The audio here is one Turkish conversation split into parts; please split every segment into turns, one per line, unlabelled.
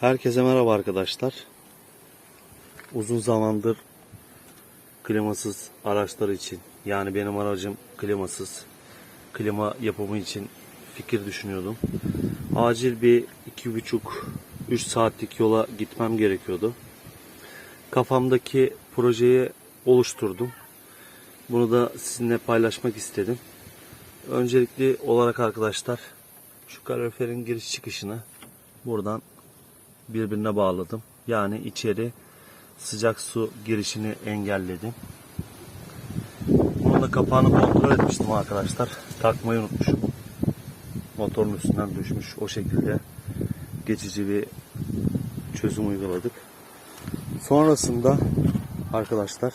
Herkese merhaba arkadaşlar. Uzun zamandır klimasız araçlar için yani benim aracım klimasız klima yapımı için fikir düşünüyordum. Acil bir iki buçuk üç saatlik yola gitmem gerekiyordu. Kafamdaki projeyi oluşturdum. Bunu da sizinle paylaşmak istedim. Öncelikli olarak arkadaşlar şu kaloriferin giriş çıkışını buradan birbirine bağladım. Yani içeri sıcak su girişini engelledim. Bunun da kapağını kontrol etmiştim arkadaşlar. Takmayı unutmuşum. Motorun üstünden düşmüş. O şekilde geçici bir çözüm uyguladık. Sonrasında arkadaşlar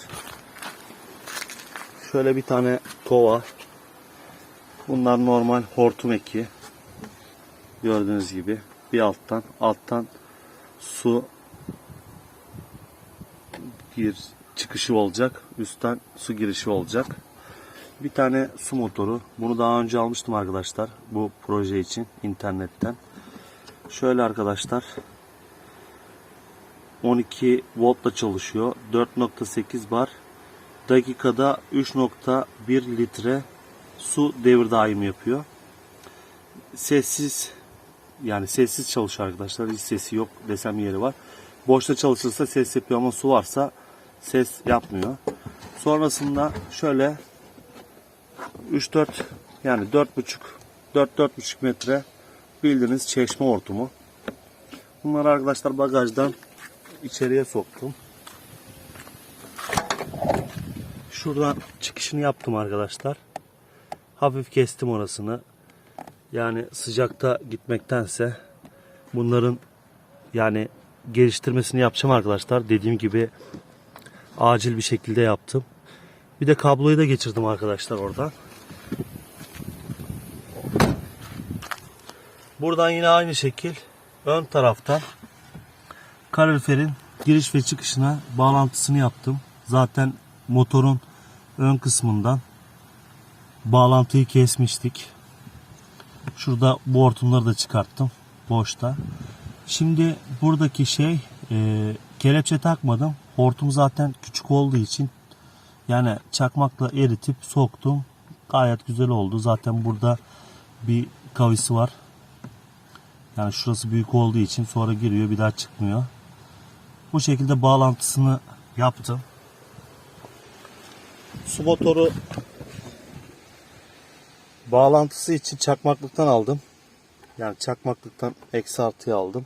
şöyle bir tane kova bunlar normal hortum eki gördüğünüz gibi bir alttan alttan su gir çıkışı olacak. Üstten su girişi olacak. Bir tane su motoru. Bunu daha önce almıştım arkadaşlar. Bu proje için internetten. Şöyle arkadaşlar. 12 voltla çalışıyor. 4.8 bar. Dakikada 3.1 litre su devir daim yapıyor. Sessiz yani sessiz çalışıyor arkadaşlar. Hiç sesi yok desem yeri var. Boşta çalışırsa ses yapıyor ama su varsa ses yapmıyor. Sonrasında şöyle 3-4 yani 4,5 4-4,5 metre bildiğiniz çeşme hortumu. Bunları arkadaşlar bagajdan içeriye soktum. Şuradan çıkışını yaptım arkadaşlar. Hafif kestim orasını. Yani sıcakta gitmektense bunların yani geliştirmesini yapacağım arkadaşlar. Dediğim gibi acil bir şekilde yaptım. Bir de kabloyu da geçirdim arkadaşlar oradan. Buradan yine aynı şekil ön taraftan kaloriferin giriş ve çıkışına bağlantısını yaptım. Zaten motorun ön kısmından bağlantıyı kesmiştik. Şurada bu hortumları da çıkarttım boşta. Şimdi buradaki şey e, kelepçe takmadım. Hortum zaten küçük olduğu için yani çakmakla eritip soktum. Gayet güzel oldu. Zaten burada bir kavisi var. Yani şurası büyük olduğu için sonra giriyor bir daha çıkmıyor. Bu şekilde bağlantısını yaptım. Su motoru bağlantısı için çakmaklıktan aldım. Yani çakmaklıktan eksi artıya aldım.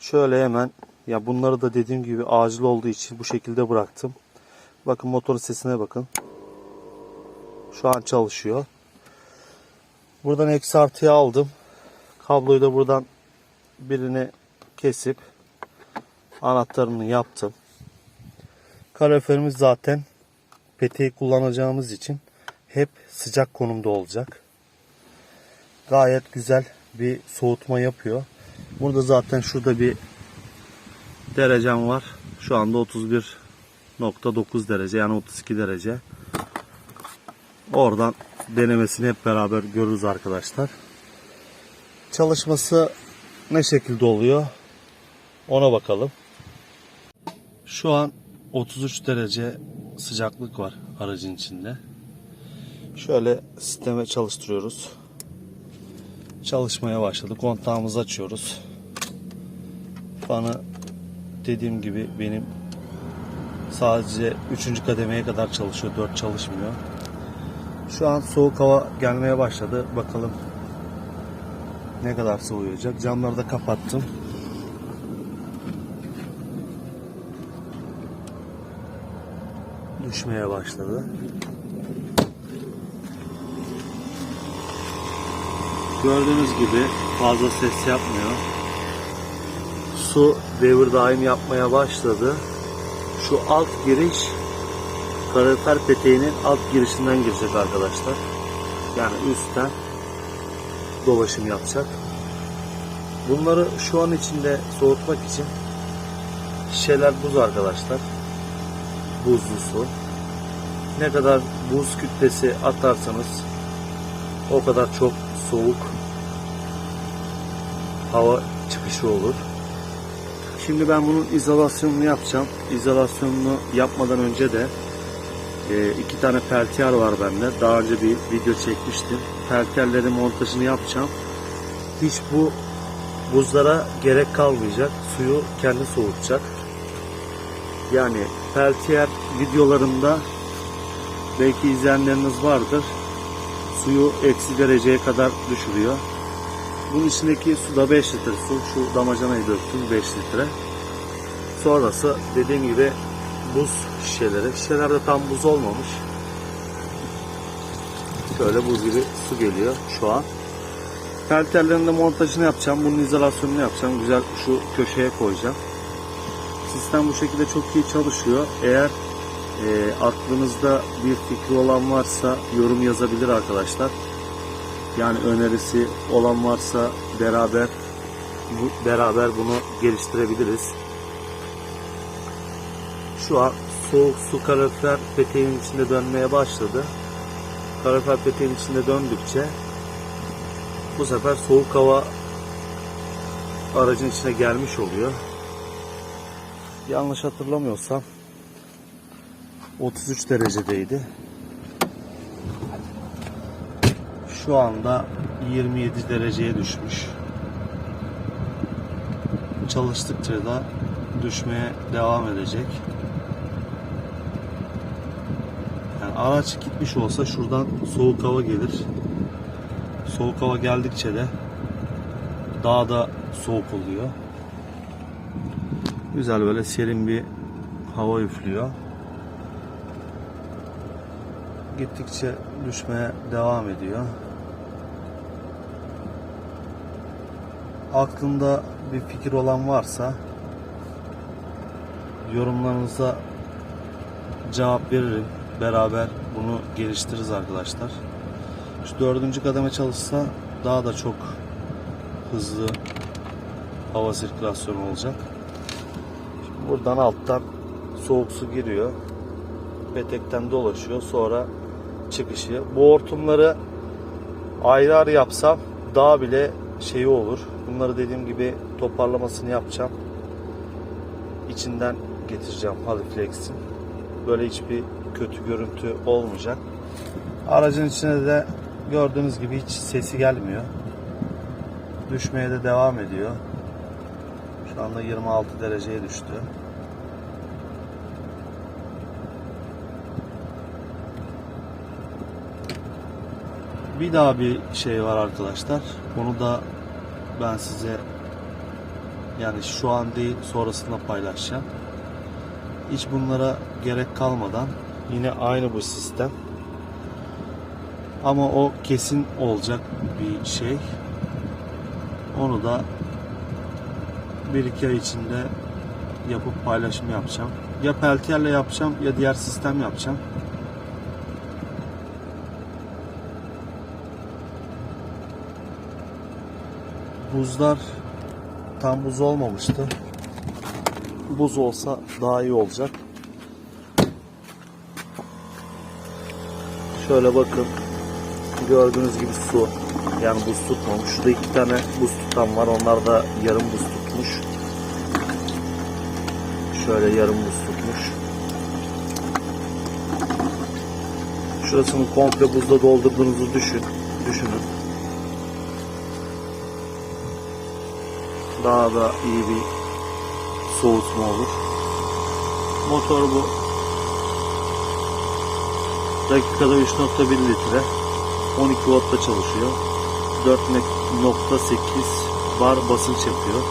Şöyle hemen ya bunları da dediğim gibi acil olduğu için bu şekilde bıraktım. Bakın motorun sesine bakın. Şu an çalışıyor. Buradan eksi artıya aldım. Kabloyu da buradan birini kesip anahtarını yaptım. Kaloriferimiz zaten peteği kullanacağımız için hep sıcak konumda olacak. Gayet güzel bir soğutma yapıyor. Burada zaten şurada bir derecem var. Şu anda 31.9 derece yani 32 derece. Oradan denemesini hep beraber görürüz arkadaşlar. Çalışması ne şekilde oluyor? Ona bakalım. Şu an 33 derece sıcaklık var aracın içinde. Şöyle sisteme çalıştırıyoruz. Çalışmaya başladı. Kontağımızı açıyoruz. Fanı dediğim gibi benim sadece 3. kademeye kadar çalışıyor. 4 çalışmıyor. Şu an soğuk hava gelmeye başladı. Bakalım ne kadar soğuyacak. Camları da kapattım. Düşmeye başladı. Gördüğünüz gibi fazla ses yapmıyor. Su devir daim yapmaya başladı. Şu alt giriş kalorifer peteğinin alt girişinden girecek arkadaşlar. Yani üstten dolaşım yapacak. Bunları şu an içinde soğutmak için şişeler buz arkadaşlar. Buzlu su. Ne kadar buz kütlesi atarsanız o kadar çok soğuk hava çıkışı olur. Şimdi ben bunun izolasyonunu yapacağım. İzolasyonunu yapmadan önce de e, iki tane peltiyer var bende. Daha önce bir video çekmiştim. Peltiyerlerin montajını yapacağım. Hiç bu buzlara gerek kalmayacak. Suyu kendi soğutacak. Yani peltiyer videolarımda belki izleyenleriniz vardır. Suyu eksi dereceye kadar düşürüyor. Bunun içindeki su da 5 litre su. Şu damacanayı döktüm 5 litre. Sonrası dediğim gibi buz şişeleri. Şişelerde tam buz olmamış. Şöyle buz gibi su geliyor şu an. Pelterlerin de montajını yapacağım. Bunun izolasyonunu yapacağım. Güzel şu köşeye koyacağım. Sistem bu şekilde çok iyi çalışıyor. Eğer e, aklınızda bir fikri olan varsa yorum yazabilir arkadaşlar. Yani önerisi olan varsa beraber bu, beraber bunu geliştirebiliriz. Şu an soğuk su kalorifer peteğin içinde dönmeye başladı. Kalorifer peteğin içinde döndükçe bu sefer soğuk hava aracın içine gelmiş oluyor. Yanlış hatırlamıyorsam 33 derecedeydi. Şu anda 27 dereceye düşmüş. Çalıştıkça da düşmeye devam edecek. Yani araç gitmiş olsa şuradan soğuk hava gelir. Soğuk hava geldikçe de daha da soğuk oluyor. Güzel böyle serin bir hava üflüyor. Gittikçe düşmeye devam ediyor. Aklında bir fikir olan varsa yorumlarınıza cevap veririm. Beraber bunu geliştiririz arkadaşlar. Şu dördüncü kademe çalışsa daha da çok hızlı hava sirkülasyonu olacak. Şimdi buradan alttan soğuk su giriyor. Petekten dolaşıyor. Sonra çıkışı. Bu hortumları ayrı ayrı yapsam daha bile şeyi olur. Bunları dediğim gibi toparlamasını yapacağım. İçinden getireceğim Haliflex'in. Böyle hiçbir kötü görüntü olmayacak. Aracın içine de gördüğünüz gibi hiç sesi gelmiyor. Düşmeye de devam ediyor. Şu anda 26 dereceye düştü. Bir daha bir şey var arkadaşlar. Bunu da ben size yani şu an değil sonrasında paylaşacağım. Hiç bunlara gerek kalmadan yine aynı bu sistem. Ama o kesin olacak bir şey. Onu da bir iki ay içinde yapıp paylaşım yapacağım. Ya peltiyerle yapacağım ya diğer sistem yapacağım. Buzlar tam buz olmamıştı. Buz olsa daha iyi olacak. Şöyle bakın. Gördüğünüz gibi su. Yani buz tutmamış. Şurada iki tane buz tutan var. Onlar da yarım buz tutmuş. Şöyle yarım buz tutmuş. Şurasını komple buzla doldurduğunuzu düşün. Düşünün. Daha da iyi bir soğutma olur. Motor bu. Dakikada 3.1 litre. 12 voltta çalışıyor. 4.8 bar basınç yapıyor.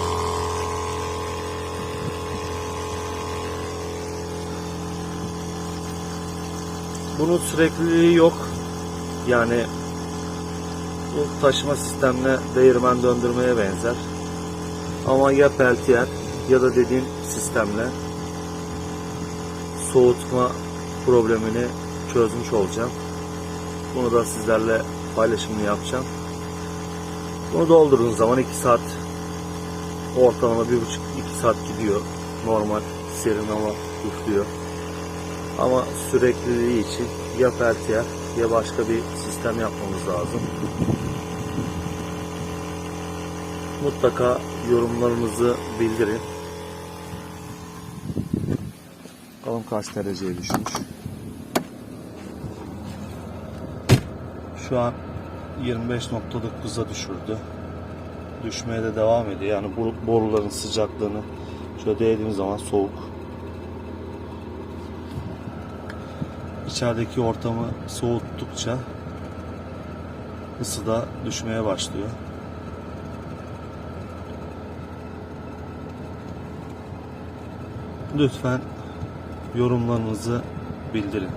Bunun sürekliliği yok. Yani bu taşıma sistemine değirmen döndürmeye benzer. Ama ya peltiyer ya da dediğim sistemle soğutma problemini çözmüş olacağım. Bunu da sizlerle paylaşımını yapacağım. Bunu doldurduğunuz zaman 2 saat ortalama 1,5-2 saat gidiyor. Normal serin hava üflüyor. Ama sürekliliği için ya peltiyer ya başka bir sistem yapmamız lazım. Mutlaka yorumlarınızı bildirin. Bakalım kaç dereceye düşmüş. Şu an 25.9'a düşürdü. Düşmeye de devam ediyor. Yani bu boruların sıcaklığını şöyle değdiğim zaman soğuk. İçerideki ortamı soğuttukça ısı da düşmeye başlıyor. Lütfen yorumlarınızı bildirin.